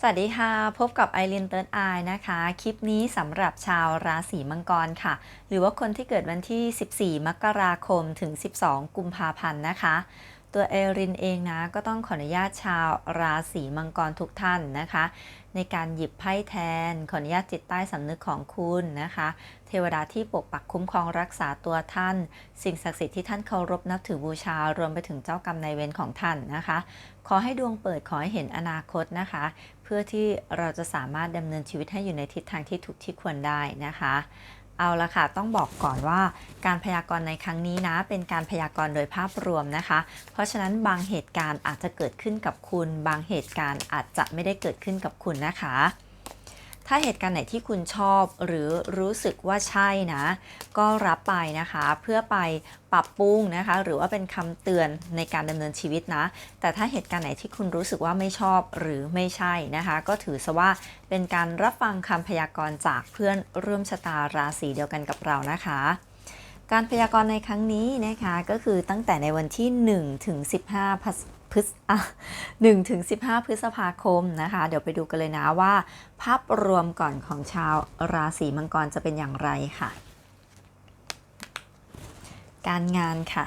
สวัสดีค่ะ พบกับไอรินเติร์ดไอนะคะ คลิปนี้สำหรับชาวราศีมังกรค่ะ หรือว่าคนที่เกิดวันที่ 14 มกราคมถึง 12 กุมภาพันธ์นะคะ ตัวเอรินเองนะก็ต้องขออนุญาตชาวราศีมังกรทุกท่านนะคะ ในการหยิบไพ่แทน ขออนุญาตจิตใต้สำนึกของคุณนะคะ เทวดาที่ปกปักคุ้มครองรักษาตัวท่าน สิ่งศักดิ์สิทธิ์ที่ท่านเคารพนับถือบูชารวมไปถึงเจ้ากรรมนายเวรของท่านนะคะ ขอให้ดวงเปิดขอให้เห็นอนาคตนะคะ เพื่อที่เราจะสามารถดำเนินชีวิตให้อยู่ในทิศทางที่ถูกที่ควรได้นะคะ เอาละค่ะ ต้องบอกก่อนว่าการพยากรณ์ในครั้งนี้นะ เป็นการพยากรณ์โดยภาพรวมนะคะ เพราะฉะนั้นบางเหตุการณ์อาจจะเกิดขึ้นกับคุณ บางเหตุการณ์อาจจะไม่ได้เกิดขึ้นกับคุณนะคะ ถ้าเหตุการณ์ไหนที่คุณชอบหรือรู้สึกว่าใช่นะ ก็รับไปนะคะเพื่อไปปรับปรุงนะคะ หรือว่าเป็นคำเตือนในการดำเนินชีวิตนะ แต่ถ้าเหตุการณ์ไหนที่คุณรู้สึกว่าไม่ชอบหรือไม่ใช่นะคะ ก็ถือซะว่าเป็นการรับฟังคำพยากรณ์จากเพื่อนร่วมชะตาราศีเดียวกันกับเรานะคะการพยากรณ์ในครั้งนี้นะคะก็คือตั้งแต่ในวันที่ 1 ถึง 15 พฤษพฤษอะ1ถึง15พฤษภาคมนะคะ เดี๋ยวไปดูกันเลยนะว่า ภาพรวมก่อนของชาวราศีมังกรจะเป็นอย่างไรค่ะ การงานค่ะ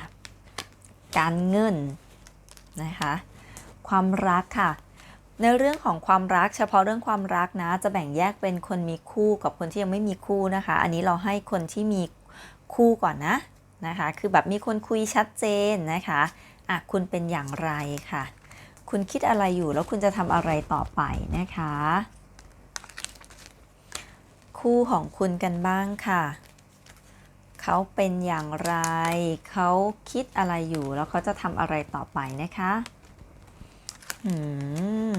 การเงินนะคะ ความรักค่ะในเรื่องของความรักเฉพาะเรื่องความรักนะ จะแบ่งแยกเป็นคนมีคู่กับคนที่ยังไม่มีคู่นะคะ อันนี้เราให้คนที่มีคู่ก่อนนะนะคะ คือแบบมีคนคุยชัดเจนนะคะ อะคุณเป็นอย่างไรค่ะ คุณคิดอะไรอยู่แล้วคุณจะทำอะไรต่อไปนะคะ คู่ของคุณกันบ้างค่ะ เขาเป็นอย่างไร เขาคิดอะไรอยู่แล้วเขาจะทำอะไรต่อไปนะคะอืม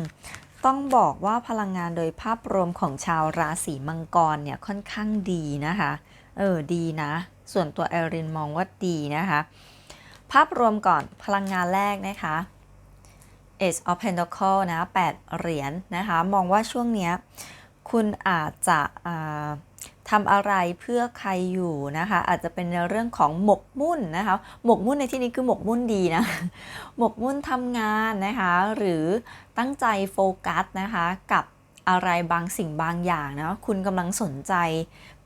ต้องบอกว่าพลังงานโดยภาพรวมของชาวราศีมังกรเนี่ยค่อนข้างดีนะคะ เออดีนะ ส่วนตัวแอรินมองว่าดีนะคะ ภาพรวมก่อนพลังงานแรกนะคะ Ace of Pentacle นะ8เหรียญนะคะ มองว่าช่วงเนี้ยคุณอาจจะทำอะไรเพื่อใครอยู่นะคะ อาจจะเป็นในเรื่องของหมกมุ่นนะคะ หมกมุ่นในที่นี้คือหมกมุ่นดีนะ หมกมุ่นทำงานนะคะ หรือตั้งใจโฟกัสนะคะกับ อะไรบางสิ่งบางอย่างนะคุณกำลังสนใจ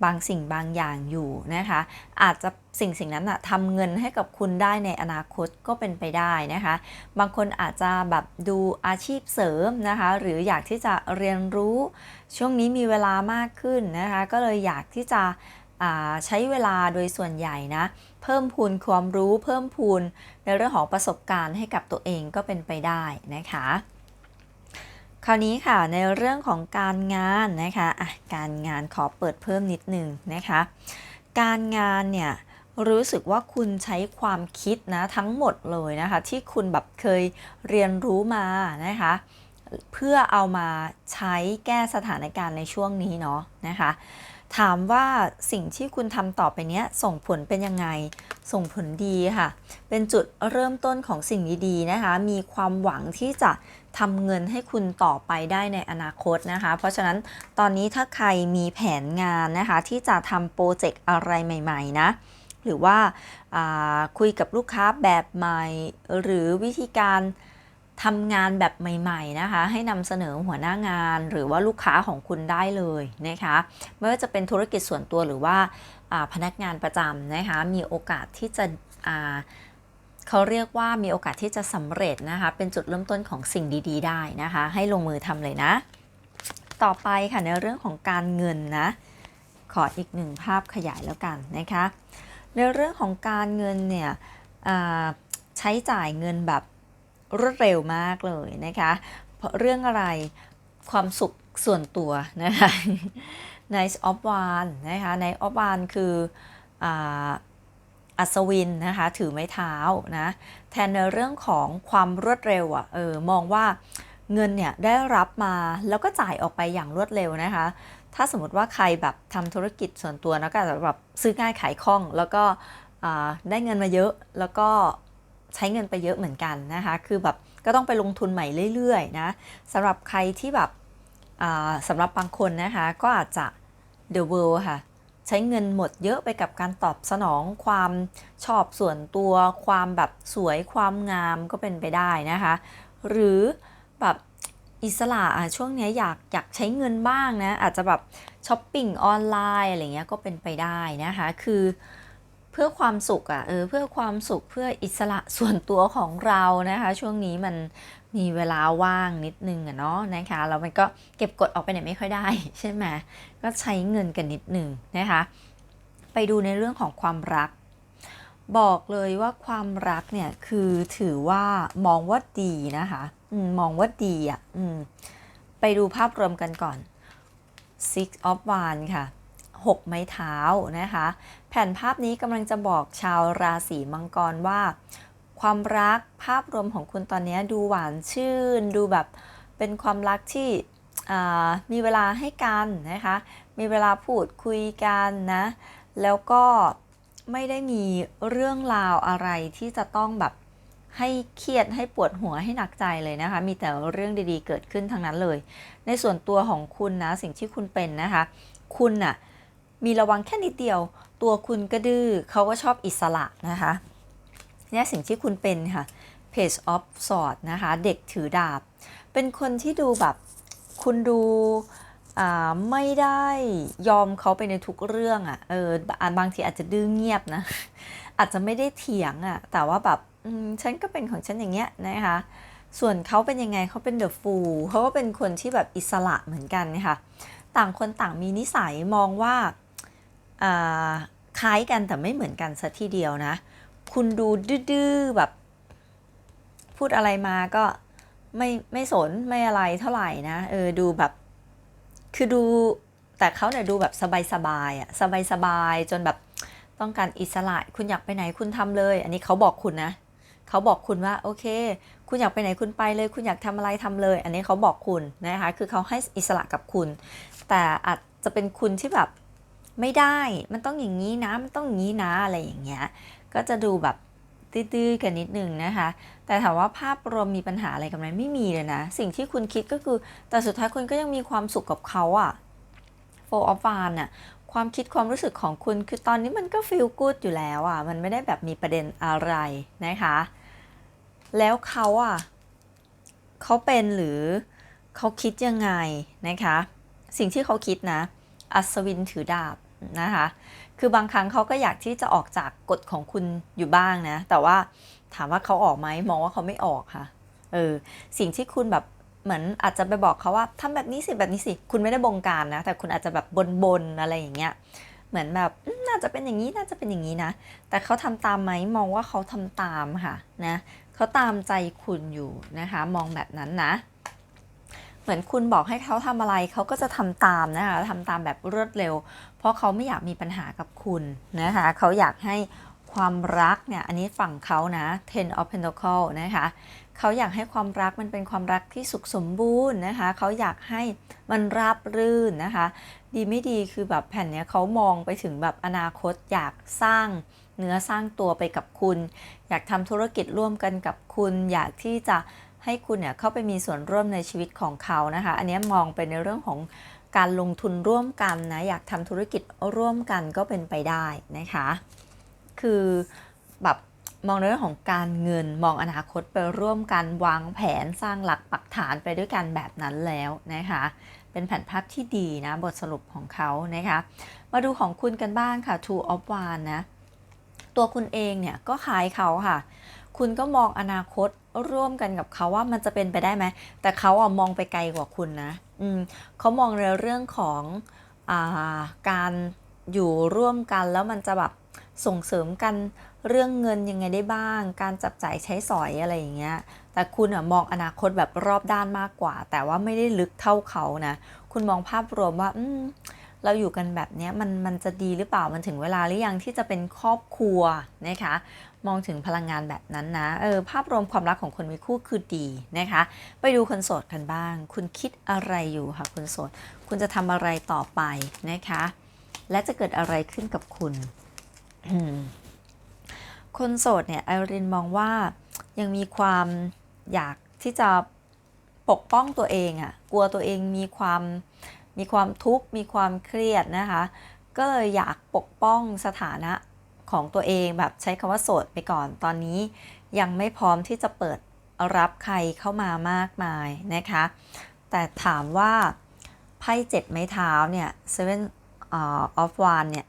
บางสิ่งบางอย่างอยู่นะคะ อาจจะสิ่งสิ่งนั้นอะทำเงินให้กับคุณได้ในอนาคตก็เป็นไปได้นะคะ บางคนอาจจะแบบดูอาชีพเสริมนะคะ หรืออยากที่จะเรียนรู้ช่วงนี้มีเวลามากขึ้นนะคะ ก็เลยอยากที่จะใช้เวลาโดยส่วนใหญ่นะ เพิ่มพูนความรู้ เพิ่มพูนในเรื่องของประสบการณ์ให้กับตัวเองก็เป็นไปได้นะคะ คราวนี้ค่ะในเรื่องของการงานนะคะะการงานขอเปิดเพิ่มนิดนึงนะคะ การงานเนี่ยรู้สึกว่าคุณใช้ความคิดนะทั้งหมดเลยนะคะ ที่คุณแบบเคยเรียนรู้มานะคะ เพื่อเอามาใช้แก้สถานการณ์ในช่วงนี้เนาะนะคะ ถามว่าสิ่งที่คุณทำต่อไปเนี้ยส่งผลเป็นยังไง ส่งผลดีค่ะ เป็นจุดเริ่มต้นของสิ่งดีๆนะคะ มีความหวังที่จะทำเงินให้คุณต่อไปได้ในอนาคตนะคะ เพราะฉะนั้นตอนนี้ถ้าใครมีแผนงานนะคะ ที่จะทำโปรเจกต์อะไรใหม่ ๆ นะหรือว่าอ่าคุยกับลูกค้าแบบใหม่ หรือวิธีการ ทำงานแบบใหม่ๆนะคะ ให้นำเสนอหัวหน้างานหรือว่าลูกค้าของคุณได้เลยนะคะ ไม่ว่าจะเป็นธุรกิจส่วนตัวหรือว่าาพนักงานประจำนะคะ มีโอกาสที่จะเขาเรียกว่ามีโอกาสที่จะสำเร็จนะคะ เป็นจุดเริ่มต้นของสิ่งดี ๆ ได้นะคะ ให้ลงมือทำเลยนะ ต่อไปค่ะในเรื่องของการเงินนะ ขออีกหนึ่งภาพขยายแล้วกันนะคะ ในเรื่องของการเงินเนี่ยใช้จ่ายเงินแบบ รวดเร็วมากเลยนะคะเพราะเรื่องอะไรความสุขส่วนตัวนะคะ Nice of One นะคะ Nice of One คืออัศวินนะคะถือไม้เท้านะแทนในเรื่องของความรวดเร็วอะ่ะเออมองว่าเงินเนี่ยได้รับมาแล้วก็จ่ายออกไปอย่างรวดเร็วนะคะ ถ้าสมมติว่าใครแบบทำธุรกิจส่วนตัวนะก็อาจจะแบบซื้อง่ายขายคล่อง แล้วก็ได้เงินมาเยอะแล้วก็ ใช้เงินไปเยอะเหมือนกันนะคะ คือแบบก็ต้องไปลงทุนใหม่เรื่อยๆนะสำหรับใครที่แบบอ่าสำหรับบางคนนะคะ ก็อาจจะ The World ค่ะ ใช้เงินหมดเยอะไปกับการตอบสนองความชอบส่วนตัว ความแบบสวยความงามก็เป็นไปได้นะคะ หรือแบบอิสระอะช่วงนี้อยากอยากใช้เงินบ้างนะ อาจจะแบบช้อปปิ้งออนไลน์อะไรเงี้ยก็เป็นไปได้นะคะ คือ เพื่อความสุขอะเออเพื่อความสุขเพื่ออิสระส่วนตัวของเรานะคะ ช่วงนี้มันมีเวลาว่างนิดนึงอะเนาะนะคะแล้วมันก็เก็บกดออกไปไหนไม่ค่อยได้ใช่ไหมก็ใช้เงินกันนิดนึงนะคะ ไปดูในเรื่องของความรัก บอกเลยว่าความรักเนี่ยคือถือว่ามองว่าดีนะคะอมมองว่าดีอะไปดูภาพรวมกันก่อน Six of Wands ค่ะ 6 ไม้เท้านะคะ แผ่นภาพนี้กำลังจะบอกชาวราศีมังกรว่า ความรักภาพรวมของคุณตอนนี้ดูหวานชื่น ดูแบบเป็นความรักที่มีเวลาให้กันนะคะ มีเวลาพูดคุยกันนะ แล้วก็ไม่ได้มีเรื่องราวอะไรที่จะต้องแบบให้เครียดให้ปวดหัวให้หนักใจเลยนะคะ มีแต่เรื่องดีๆเกิดขึ้นทั้งนั้นเลย ในส่วนตัวของคุณนะสิ่งที่คุณเป็นนะคะ คุณน่ะ มีระวังแค่นิดเดียว ตัวคุณก็ดื้อเขาก็ชอบอิสระนะคะเนี่ยสิ่งที่คุณเป็นค่ะ Page of sword นะคะ เด็กถือดาบ เป็นคนที่ดูแบบคุณดูอ่าไม่ได้ยอมเขาไปในทุกเรื่องอะ่ะเออบางทีอาจจะดื้อเงียบนะ อาจจะไม่ได้เถียงอะ่ะ แต่ว่าแบบฉันก็เป็นของฉันอย่างเงี้ยนะคะ ส่วนเขาเป็นยังไงเขาเป็นเดอะฟูลเขาก็เป็นคนที่แบบอิสระเหมือนกันค่ะ ต่างคนต่างมีนิสัยมองว่า คล้ายกันแต่ไม่เหมือนกันสัทีเดียวนะ คุณดูดื้อแบบ พูดอะไรมาก็ไม่ไม่สนไม่อะไรเท่าไหร่นะเออดูแบบ คือดูแต่เขาเนี่ยดูแบบสบายๆอะสบายๆจนแบบต้องการอิสระคุณอยากไปไหนคุณทำเลย อันนี้เขาบอกคุณนะเขาบอกคุณว่าโอเค คุณอยากไปไหนคุณไปเลย คุณอยากทำอะไรทำเลย อันนี้เขาบอกคุณนะคะ คือเขาให้อิสระกับคุณ แต่อาจจะเป็นคุณที่แบบ ไม่ได้มันต้องอย่างนี้นะ มันต้องอย่างนี้นะอะไรอย่างเงี้ยก็จะดูแบบตื้อๆกันนิดนึงนะคะ แต่ถามว่าภาพรวมมีปัญหาอะไรกับมันไม่มีเลยนะ สิ่งที่คุณคิดก็คือ แต่สุดท้ายคุณก็ยังมีความสุขกับเขาอะ Four of Wands น่ะความคิดความรู้สึกของคุณคือตอนนี้มันก็ feel good อยู่แล้วอะมันไม่ได้แบบมีประเด็นอะไรนะคะ แล้วเขาอะเขาเป็นหรือเขาคิดยังไงนะคะ สิ่งที่เขาคิดนะ อัศวินถือดาบ นะคะ คือบางครั้งเขาก็อยากที่จะออกจากกฎของคุณอยู่บ้างนะ แต่ว่าถามว่าเขาออกไหมมองว่าเขาไม่ออกค่ะ เออ สิ่งที่คุณแบบเหมือนอาจจะไปบอกเขาว่าทำแบบนี้สิแบบนี้สิ คุณไม่ได้บงการนะ แต่คุณอาจจะแบบบนๆอะไรอย่างเงี้ย เหมือนแบบน่าจะเป็นอย่างนี้น่าจะเป็นอย่างนี้นะ แต่เขาทำตามไหมมองว่าเขาทำตามค่ะนะเขาตามใจคุณอยู่นะคะ มองแบบนั้นนะ เหมือนคุณบอกให้เขาทำอะไรเขาก็จะทำตามนะคะทำตามแบบรวดเร็ว เพราะเขาไม่อยากมีปัญหากับคุณนะคะเขาอยากให้ความรักเนี่ยอันนี้ฝั่งเขานะ Ten of Pentacles นะคะเขาอยากให้ความรักมันเป็นความรักที่สุขสมบูรณ์นะคะเขาอยากให้มันราบรื่นนะคะ ดีไม่ดีคือแบบแผ่นเนี้ยเขามองไปถึงแบบอนาคตอยากสร้างเนื้อสร้างตัวไปกับคุณ อยากทำธุรกิจร่วมกันกับคุณ อยากที่จะ ให้คุณเนี่ยเข้าไปมีส่วนร่วมในชีวิตของเขานะคะ อันนี้มองไปในเรื่องของการลงทุนร่วมกันนะอยากทำธุรกิจร่วมกันก็เป็นไปได้นะคะ คือแบบมองในเรื่องของการเงินมองอนาคตไปร่วมกันวางแผนสร้างหลักปักฐานไปด้วยกันแบบนั้นแล้วนะคะ เป็นแผนภาพที่ดีนะบทสรุปของเขานะคะ มาดูของคุณกันบ้างค่ะ Two of Wands นะ ตัวคุณเองเนี่ยก็คล้ายเขาค่ะ คุณก็มองอนาคต ร่วมกันกับเขาว่ามันจะเป็นไปได้ไหม แต่เขาอะมองไปไกลกว่าคุณนะ อืมเขามองในเรื่องของอาการอยู่ร่วมกันแล้วมันจะแบบส่งเสริมกันเรื่องเงินยังไงได้บ้าง การจับจ่ายใช้สอยอะไรอย่างเงี้ย แต่คุณอะมองอนาคตแบบรอบด้านมากกว่า แต่ว่าไม่ได้ลึกเท่าเขานะ คุณมองภาพรวมว่า อืม เราอยู่กันแบบนี้มันมันจะดีหรือเปล่ามันถึงเวลาหรือยังที่จะเป็นครอบครัวนะคะมองถึงพลังงานแบบนั้นนะเออภาพรวมความรักของคนมีคู่คือดีนะคะ ไปดูคนโสดกันบ้าง คุณคิดอะไรอยู่ค่ะคนโสด คุณจะทำอะไรต่อไปนะคะ และจะเกิดอะไรขึ้นกับคุณ คนโสดเนี่ยไอรินมองว่ายังมีความอยากที่จะปกป้องตัวเองอะ่ะกลัวตัวเองมีความ มีความทุกข์มีความเครียดนะคะ ก็เลยอยากปกป้องสถานะของตัวเองแบบใช้คำว่าโสดไปก่อนตอนนี้ ยังไม่พร้อมที่จะเปิดรับใครเข้ามามากมายนะคะ แต่ถามว่าไพ่เจ็ดไม้เท้าเนี่ย seven uh, of w a n d เนี่ย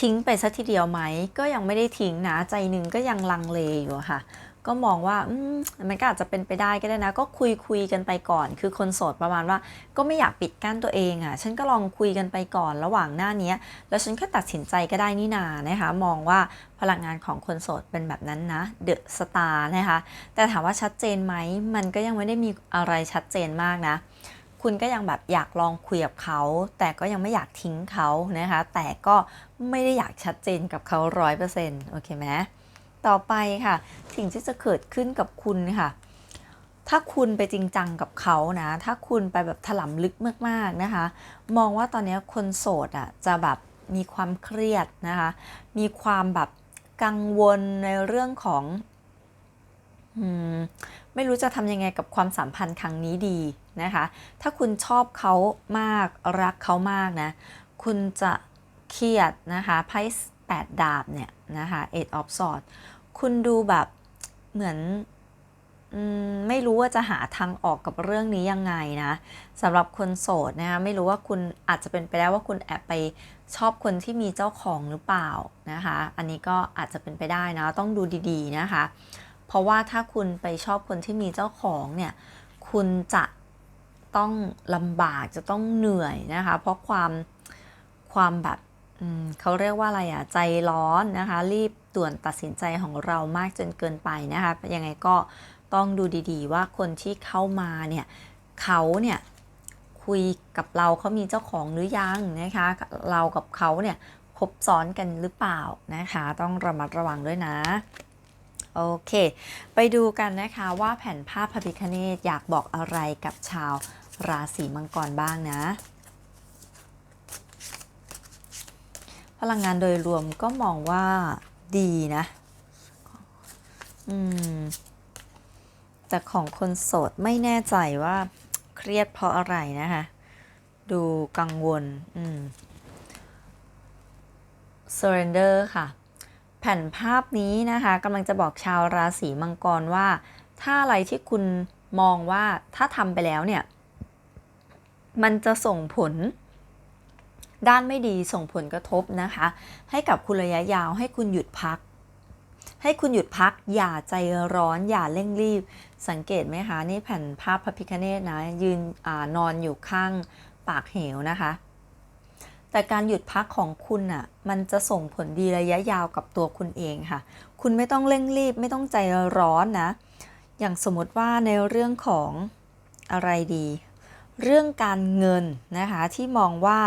ทิ้งไปสักทีเดียวไหม ก็ยังไม่ได้ทิ้งนะ ใจหนึ่งก็ยังลังเลอยู่ค่ะ ก็มองว่าอืมมันก็อาจจะเป็นไปได้ก็ได้นะ ก็คุยคุยกันไปก่อน คือคนโสดประมาณว่า ก็ไม่อยากปิดกั้นตัวเองอะ่ะ ฉันก็ลองคุยกันไปก่อนระหว่างหน้านี้ แล้วฉันก็ตัดสินใจก็ได้นี่นานะคะ มองว่าพลังงานของคนโสดเป็นแบบนั้นนะ เดอะสตาร์นะคะ แต่ถามว่าชัดเจนไหม มันก็ยังไม่ได้มีอะไรชัดเจนมากนะคุณก็ยังแบบอยากลองคุยกับเขา แต่ก็ยังไม่อยากทิ้งเขานะคะ แต่ก็ไม่ได้อยากชัดเจนกับเขาร้อยเปอร์เซ็นต์โอเคไหม ต่อไปค่ะ สิ่งที่จะเกิดขึ้นกับคุณค่ะ ถ้าคุณไปจริงจังกับเขานะ ถ้าคุณไปแบบถล่ำลึกมากๆนะคะ มองว่าตอนนี้คนโสดอะจะแบบมีความเครียดนะคะ มีความแบบกังวลในเรื่องของอไม่รู้จะทำยังไงกับความสัมพันธ์ครั้งนี้ดีนะคะ ถ้าคุณชอบเขามากรักเขามากนะ คุณจะเครียดนะคะไพ่แปดดาบเนี่ย นะคะ eight of sword คุณดูแบบเหมือนอมไม่รู้ว่าจะหาทางออกกับเรื่องนี้ยังไงนะสำหรับคนโสดนะคะไม่รู้ว่าคุณอาจจะเป็นไปได้ว่าคุณแอบไปชอบคนที่มีเจ้าของหรือเปล่านะคะ อันนี้ก็อาจจะเป็นไปได้นะต้องดูดีๆนะคะ เพราะว่าถ้าคุณไปชอบคนที่มีเจ้าของเนี่ยคุณจะต้องลำบากจะต้องเหนื่อยนะคะ เพราะความความแบบ เขาเรียกว่าอะไรอะใจร้อนนะคะ รีบด่วนตัดสินใจของเรามากจนเกินไปนะคะยังไงก็ต้องดูดีๆ ว่าคนที่เข้ามาเนี่ยเขาเนี่ยคุยกับเราเขามีเจ้าของหรือยังนะคะ เรากับเขาเนี่ยคบซ้อนกันหรือเปล่านะคะ ต้องระมัดระวังด้วยนะโอเค ไปดูกันนะคะว่าแผ่นภาพพระพิคเนตอยากบอกอะไรกับชาวราศีมังกรบ้างนะ พลังงานโดยรวมก็มองว่าดีนะ อืม แต่ของคนโสดไม่แน่ใจว่าเครียดเพราะอะไรนะคะ ดูกังวล อืม surrender ค่ะ แผ่นภาพนี้นะคะกำลังจะบอกชาวราศีมังกรว่า ถ้าอะไรที่คุณมองว่าถ้าทำไปแล้วเนี่ย มันจะส่งผล ด้านไม่ดีส่งผลกระทบนะคะ ให้กับคุณระยะยาวให้คุณหยุดพัก ให้คุณหยุดพัก อย่าใจร้อน อย่าเร่งรีบ สังเกตไหมคะ นี่แผ่นภาพพระพิคเนตนะ ยืนอนอนอยู่ข้างปากเหวนะคะ แต่การหยุดพักของคุณอะ มันจะส่งผลดีระยะยาวกับตัวคุณเองค่ะ คุณไม่ต้องเร่งรีบ ไม่ต้องใจร้อนนะ อย่างสมมติว่าในเรื่องของอะไรดี เรื่องการเงินนะคะที่มองว่า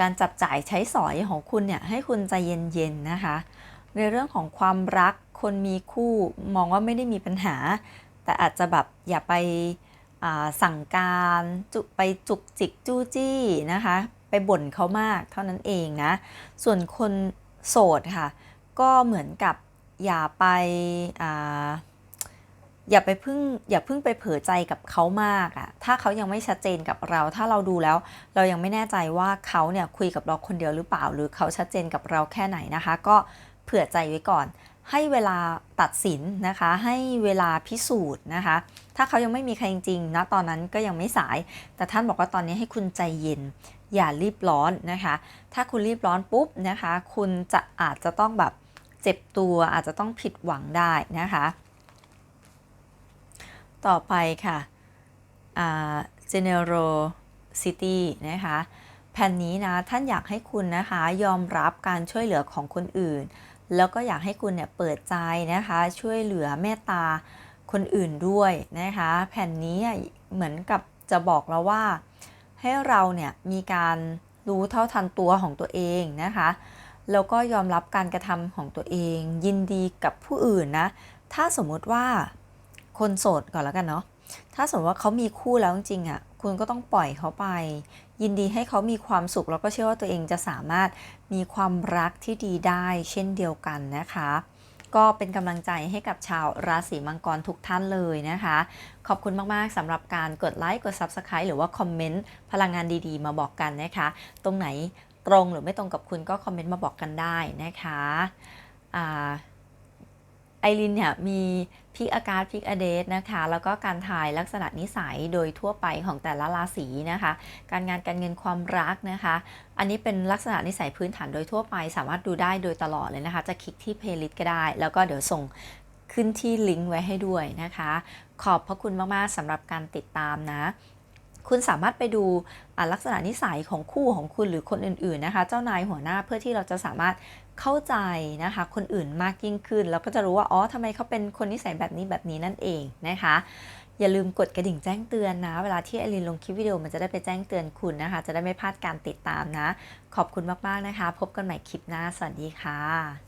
การจับจ่ายใช้สอยของคุณเนี่ยให้คุณใจเย็นๆนะคะ ในเรื่องของความรักคนมีคู่มองว่าไม่ได้มีปัญหา แต่อาจจะแบบอย่าไปสั่งการจุไปจุกจิกจู้จี้นะคะ ไปบ่นเขามากเท่านั้นเองนะ ส่วนคนโสดค่ะ ก็เหมือนกับอย่าไปอ อย่าไปพึ่งอย่าพึ่งไปเผลอใจกับเขามากอะถ้าเขายังไม่ชัดเจนกับเรา ถ้าเราดูแล้ว เรายังไม่แน่ใจว่าเขาเนี่ยคุยกับเราคนเดียวหรือเปล่า หรือเขาชัดเจนกับเราแค่ไหนนะคะ ก็เผื่อใจไว้ก่อน ให้เวลาตัดสินนะคะ ให้เวลาพิสูจน์นะคะ ถ้าเขายังไม่มีใครจริงๆนะตอนนั้นก็ยังไม่สาย แต่ท่านบอกว่าตอนนี้ให้คุณใจเย็น อย่ารีบร้อนนะคะ ถ้าคุณรีบร้อนปุ๊บนะคะ คุณจะอาจจะต้องแบบเจ็บตัวอาจจะต้องผิดหวังได้นะคะ ต่อไปค่ะ generosity นะคะแผ่นนี้นะท่านอยากให้คุณนะคะยอมรับการช่วยเหลือของคนอื่น แล้วก็อยากให้คุณเนี่ยเปิดใจนะคะช่วยเหลือเมตตาคนอื่นด้วยนะคะแผ่นนี้เหมือนกับจะบอกเราว่า ให้เราเนี่ยมีการรู้เท่าทันตัวของตัวเองนะคะแล้วก็ยอมรับการกระทำของตัวเอง ยินดีกับผู้อื่นนะถ้าสมมติว่า คนโสดก่อนแล้วกันเนาะถ้าสมมติว่าเขามีคู่แล้วจริงๆอะ่ะคุณก็ต้องปล่อยเขาไป ยินดีให้เขามีความสุขแล้วก็เชื่อว่าตัวเองจะสามารถมีความรักที่ดีได้ เช่นเดียวกันนะคะ ก็เป็นกำลังใจให้กับชาวราศีมังกรทุกท่านเลยนะคะ ขอบคุณมากๆสำหรับการกดไลค์กด Subscribe หรือว่าคอมเมนต์พลังงานดีๆ มาบอกกันนะคะ ตรงไหนตรงหรือไม่ตรงกับคุณก็คอมเมนต์มาบอกกันได้นะคะ ไอรินเนี่ยมีพิกอาการพิกอเดสนะคะ แล้วก็การถ่ายลักษณะนิสัยโดยทั่วไปของแต่ละราศีนะคะ การงานการเงินความรักนะคะ อันนี้เป็นลักษณะนิสัยพื้นฐานโดยทั่วไป สามารถดูได้โดยตลอดเลยนะคะ จะคลิกที่เพลย์ลิสต์ก็ได้ แล้วก็เดี๋ยวส่งขึ้นที่ลิงก์ไว้ให้ด้วยนะคะ ขอบพระคุณมาก ๆสำหรับการติดตามนะ คุณสามารถไปดูลักษณะนิสัยของคู่ของคุณหรือคนอื่นๆนะคะ เจ้านายหัวหน้าเพื่อที่เราจะสามารถเข้าใจนะคะ คนอื่นมากยิ่งขึ้นแล้วก็จะรู้ว่าอ๋อทำไมเขาเป็นคนนิสัยแบบนี้แบบนี้นั่นเองนะคะ อย่าลืมกดกระดิ่งแจ้งเตือนนะ เวลาที่ไอรินลงคลิปวิดีโอมันจะได้ไปแจ้งเตือนคุณนะคะ จะได้ไม่พลาดการติดตามนะ ขอบคุณมากๆนะคะ พบกันใหม่คลิปหน้าสวัสดีค่ะ